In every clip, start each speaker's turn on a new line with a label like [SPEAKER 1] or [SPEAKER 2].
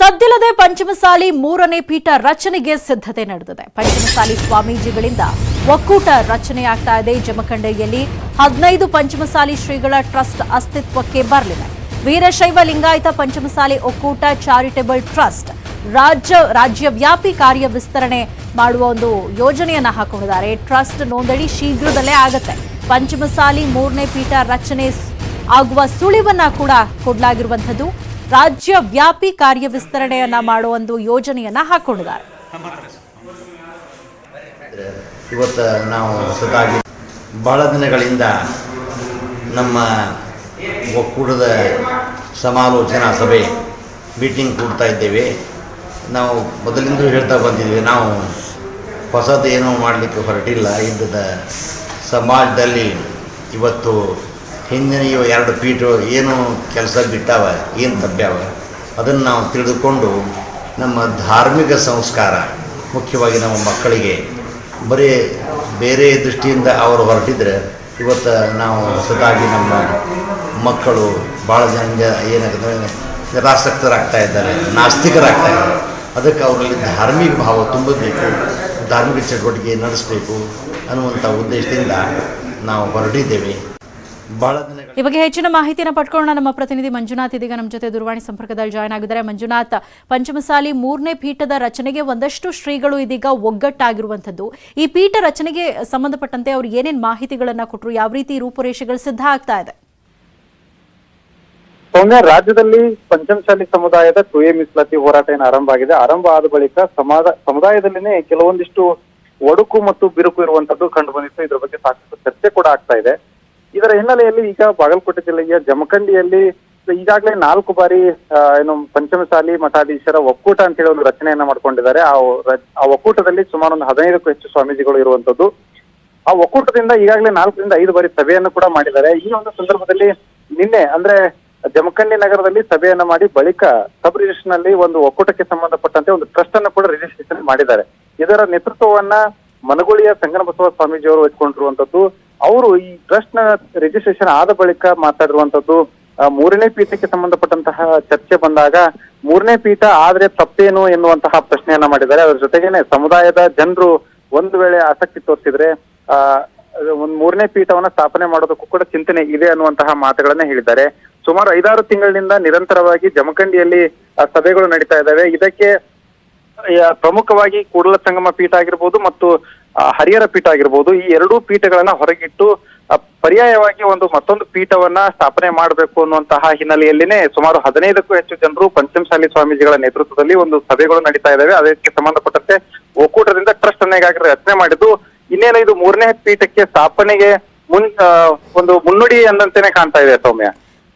[SPEAKER 1] ಸದ್ದಿಲ್ಲದೆ ಪಂಚಮಸಾಲಿ ಮೂರನೇ ಪೀಠ ರಚನೆಗೆ ಸಿದ್ಧತೆ ನಡೆದಿದೆ. ಪಂಚಮಸಾಲಿ ಸ್ವಾಮೀಜಿಗಳಿಂದ ಒಕ್ಕೂಟ ರಚನೆಯಾಗ್ತಾ ಇದೆ. ಜಮಖಂಡಿಯಲ್ಲಿ ಹದಿನೈದು ಪಂಚಮಸಾಲಿ ಶ್ರೀಗಳ ಟ್ರಸ್ಟ್ ಅಸ್ತಿತ್ವಕ್ಕೆ ಬರಲಿದೆ. ವೀರಶೈವ ಲಿಂಗಾಯತ ಪಂಚಮಸಾಲಿ ಒಕ್ಕೂಟ ಚಾರಿಟೇಬಲ್ ಟ್ರಸ್ಟ್ ರಾಜ್ಯ ರಾಜ್ಯವ್ಯಾಪಿ ಕಾರ್ಯ ವಿಸ್ತರಣೆ ಮಾಡುವ ಒಂದು ಯೋಜನೆಯನ್ನ ಹಾಕೊಂಡಿದ್ದಾರೆ. ಟ್ರಸ್ಟ್ ನೋಂದಣಿ ಶೀಘ್ರದಲ್ಲೇ ಆಗುತ್ತೆ. ಪಂಚಮಸಾಲಿ ಮೂರನೇ ಪೀಠ ರಚನೆ ಆಗುವ ಸುಳಿವನ್ನ ಕೂಡ ಕೊಡಲಾಗಿರುವಂಥದ್ದು. ರಾಜ್ಯ ವ್ಯಾಪಿ ಕಾರ್ಯ ವಿಸ್ತರಣೆಯನ್ನ ಮಾಡುವ ಒಂದು ಯೋಜನೆಯನ್ನ ಹಾಕೊಂಡಿದ್ದಾರೆ.
[SPEAKER 2] ಇವತ್ತು ನಾವು ಹೊಸದಾಗಿ ಬಹಳ ದಿನಗಳಿಂದ ನಮ್ಮ ಒಕ್ಕೂಟದ ಸಮಾಲೋಚನಾ ಸಭೆ ಮೀಟಿಂಗ್ ಕೂಡ್ತಾ ಇದ್ದೇವೆ. ನಾವು ಮೊದಲಿಂದಲೂ ಹೇಳ್ತಾ ಬಂದಿದ್ದೀವಿ, ನಾವು ಹೊಸದೇನೂ ಮಾಡಲಿಕ್ಕೆ ಹೊರಟಿಲ್ಲ. ಇದ್ದದ ಸಮಾಜದಲ್ಲಿ ಇವತ್ತು ಹಿಂದಿನ ಇವು ಎರಡು ಪೀಠ ಏನು ಕೆಲಸ ಬಿಟ್ಟಾವ, ಏನು ತಪ್ಪ್ಯಾವ? ಅದನ್ನು ನಾವು ತಿಳಿದುಕೊಂಡು ನಮ್ಮ ಧಾರ್ಮಿಕ ಸಂಸ್ಕಾರ, ಮುಖ್ಯವಾಗಿ ನಮ್ಮ ಮಕ್ಕಳಿಗೆ, ಬರೀ ಬೇರೆ ದೃಷ್ಟಿಯಿಂದ ಅವರು ಹೊರಟಿದ್ರೆ, ಇವತ್ತು ನಾವು ಹೊಸದಾಗಿ ನಮ್ಮ ಮಕ್ಕಳು ಭಾಳ ಜನ ಏನಾಗುತ್ತೆ ನಿರಾಸಕ್ತರಾಗ್ತಾ ಇದ್ದಾರೆ, ನಾಸ್ತಿಕರಾಗ್ತಾ ಇದ್ದಾರೆ. ಅದಕ್ಕೆ ಅವರಲ್ಲಿ ಧಾರ್ಮಿಕ ಭಾವ ತುಂಬಬೇಕು, ಧಾರ್ಮಿಕ ಚಟುವಟಿಕೆ ನಡೆಸಬೇಕು ಅನ್ನುವಂಥ ಉದ್ದೇಶದಿಂದ ನಾವು ಹೊರಟಿದ್ದೇವೆ. ದಿನಗಳ
[SPEAKER 1] ಈ ಬಗ್ಗೆ ಹೆಚ್ಚಿನ ಮಾಹಿತಿಯನ್ನು ಪಡ್ಕೊಳ್ಳೋಣ. ನಮ್ಮ ಪ್ರತಿನಿಧಿ ಮಂಜುನಾಥ್ ಇದೀಗ ನಮ್ಮ ಜೊತೆ ದೂರವಾಣಿ ಸಂಪರ್ಕದಲ್ಲಿ ಜಾಯ್ನ್ ಆಗಿದ್ದಾರೆ. ಮಂಜುನಾಥ್ ಪಂಚಮಸಾಲಿ ಮೂರನೇ ಪೀಠದ ರಚನೆಗೆ ಒಂದಷ್ಟು ಶ್ರೀಗಳು ಇದೀಗ ಒಗ್ಗಟ್ಟಾಗಿರುವಂಥದ್ದು. ಈ ಪೀಠ ರಚನೆಗೆ ಸಂಬಂಧಪಟ್ಟಂತೆ ಅವರು ಏನೇನು ಮಾಹಿತಿಗಳನ್ನ ಕೊಟ್ಟರು ಯಾವ ರೀತಿ ರೂಪುರೇಷೆಗಳು ಸಿದ್ಧ ಆಗ್ತಾ ಇದೆ?
[SPEAKER 3] ಸೌಮ್ಯ ರಾಜ್ಯದಲ್ಲಿ ಪಂಚಮಶಾಲಿ ಸಮುದಾಯದ ಕುಯೆ ಮೀಸಲಾತಿ ಹೋರಾಟ ಏನು ಆರಂಭ ಆಗಿದೆ. ಆರಂಭ ಆದ ಬಳಿಕ ಸಮಾಜ ಸಮುದಾಯದಲ್ಲಿನೇ ಕೆಲವೊಂದಿಷ್ಟು ಒಡುಕು ಮತ್ತು ಬಿರುಕು ಇರುವಂತದ್ದು ಕಂಡು ಬಂದಿತ್ತು. ಇದ್ರ ಬಗ್ಗೆ ಸಾಕಷ್ಟು ಚರ್ಚೆ ಕೂಡ ಆಗ್ತಾ ಇದೆ. ಇದರ ಹಿನ್ನೆಲೆಯಲ್ಲಿ ಈಗ ಬಾಗಲಕೋಟೆ ಜಿಲ್ಲೆಯ ಜಮಖಂಡಿಯಲ್ಲಿ ಈಗಾಗಲೇ ನಾಲ್ಕು ಬಾರಿ ಏನು ಪಂಚಮಸಾಲಿ ಮಠಾಧೀಶರ ಒಕ್ಕೂಟ ಅಂತ ಹೇಳಿ ಒಂದು ರಚನೆಯನ್ನ ಮಾಡ್ಕೊಂಡಿದ್ದಾರೆ. ಆ ಒಕ್ಕೂಟದಲ್ಲಿ ಸುಮಾರು ಒಂದು ಹದಿನೈದಕ್ಕೂ ಹೆಚ್ಚು ಸ್ವಾಮೀಜಿಗಳು ಇರುವಂತದ್ದು ಆ ಒಕ್ಕೂಟದಿಂದ ಈಗಾಗಲೇ ನಾಲ್ಕರಿಂದ ಐದು ಬಾರಿ ಸಭೆಯನ್ನು ಕೂಡ ಮಾಡಿದ್ದಾರೆ. ಈ ಒಂದು ಸಂದರ್ಭದಲ್ಲಿ ನಿನ್ನೆ, ಅಂದ್ರೆ ಜಮಖಂಡಿ ನಗರದಲ್ಲಿ ಸಭೆಯನ್ನ ಮಾಡಿ ಬಳಿಕ ಸಬ್ ರಿಜಿಸ್ಟರ್ನಲ್ಲಿ ಒಂದು ಒಕ್ಕೂಟಕ್ಕೆ ಸಂಬಂಧಪಟ್ಟಂತೆ ಒಂದು ಟ್ರಸ್ಟ್ ಅನ್ನು ಕೂಡ ರಿಜಿಸ್ಟ್ರೇಷನ್ ಮಾಡಿದ್ದಾರೆ. ಇದರ ನೇತೃತ್ವವನ್ನ ಮನಗುಳಿಯ ಸಂಗನಬಸವ ಸ್ವಾಮೀಜಿ ಅವರು ವಹಿಸಿಕೊಂಡಿರುವಂತದ್ದು ಅವರು ಈ ಟ್ರಸ್ಟ್ನ ರಿಜಿಸ್ಟ್ರೇಷನ್ ಆದ ಬಳಿಕ ಮಾತಾಡಿರುವಂತದ್ದು ಮೂರನೇ ಪೀಠಕ್ಕೆ ಸಂಬಂಧಪಟ್ಟಂತಹ ಚರ್ಚೆ ಬಂದಾಗ ಮೂರನೇ ಪೀಠ ಆದ್ರೆ ತಪ್ಪೇನು ಎನ್ನುವಂತಹ ಪ್ರಶ್ನೆಯನ್ನ ಮಾಡಿದ್ದಾರೆ. ಅದರ ಜೊತೆಗೇನೆ ಸಮುದಾಯದ ಜನರು ಒಂದು ವೇಳೆ ಆಸಕ್ತಿ ತೋರಿಸಿದ್ರೆ, ಆ, ಒಂದ್ ಮೂರನೇ ಪೀಠವನ್ನ ಸ್ಥಾಪನೆ ಮಾಡೋದಕ್ಕೂ ಕೂಡ ಚಿಂತನೆ ಇದೆ ಅನ್ನುವಂತಹ ಮಾತುಗಳನ್ನ ಹೇಳಿದ್ದಾರೆ. ಸುಮಾರು ಐದಾರು ತಿಂಗಳಿನಿಂದ ನಿರಂತರವಾಗಿ ಜಮಖಂಡಿಯಲ್ಲಿ ಸಭೆಗಳು ನಡೀತಾ ಇದ್ದಾವೆ. ಇದಕ್ಕೆ ಪ್ರಮುಖವಾಗಿ ಕೂಡಲ ಸಂಗಮ ಪೀಠ ಆಗಿರ್ಬೋದು ಮತ್ತು ಹರಿಹರ ಪೀಠ ಆಗಿರ್ಬೋದು, ಈ ಎರಡೂ ಪೀಠಗಳನ್ನ ಹೊರಗಿಟ್ಟು ಪರ್ಯಾಯವಾಗಿ ಒಂದು ಮತ್ತೊಂದು ಪೀಠವನ್ನ ಸ್ಥಾಪನೆ ಮಾಡಬೇಕು ಅನ್ನುವಂತಹ ಹಿನ್ನೆಲೆಯಲ್ಲಿನೇ ಸುಮಾರು ಹದಿನೈದಕ್ಕೂ ಹೆಚ್ಚು ಜನರು ಪಂಚಮಸಾಲಿ ಸ್ವಾಮೀಜಿಗಳ ನೇತೃತ್ವದಲ್ಲಿ ಒಂದು ಸಭೆಗಳು ನಡೀತಾ ಇದ್ದಾವೆ ಅದಕ್ಕೆ ಸಂಬಂಧಪಟ್ಟಂತೆ ಒಕ್ಕೂಟದಿಂದ ಟ್ರಸ್ಟ್ ಅನ್ನ ರಚನೆ ಮಾಡಿದ್ದು ಇನ್ನೇನು ಇದು ಮೂರನೇ ಪೀಠಕ್ಕೆ ಸ್ಥಾಪನೆಗೆ ಮುನ್ ಒಂದು ಮುನ್ನುಡಿ ಅಂದಂತೆನೆ ಕಾಣ್ತಾ ಇದೆ ಸೌಮ್ಯ.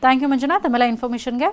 [SPEAKER 1] Thank you Manjunath. ತಮ್ಮೆಲ್ಲ ಇನ್ಫಾರ್ಮೇಶನ್ಗೆ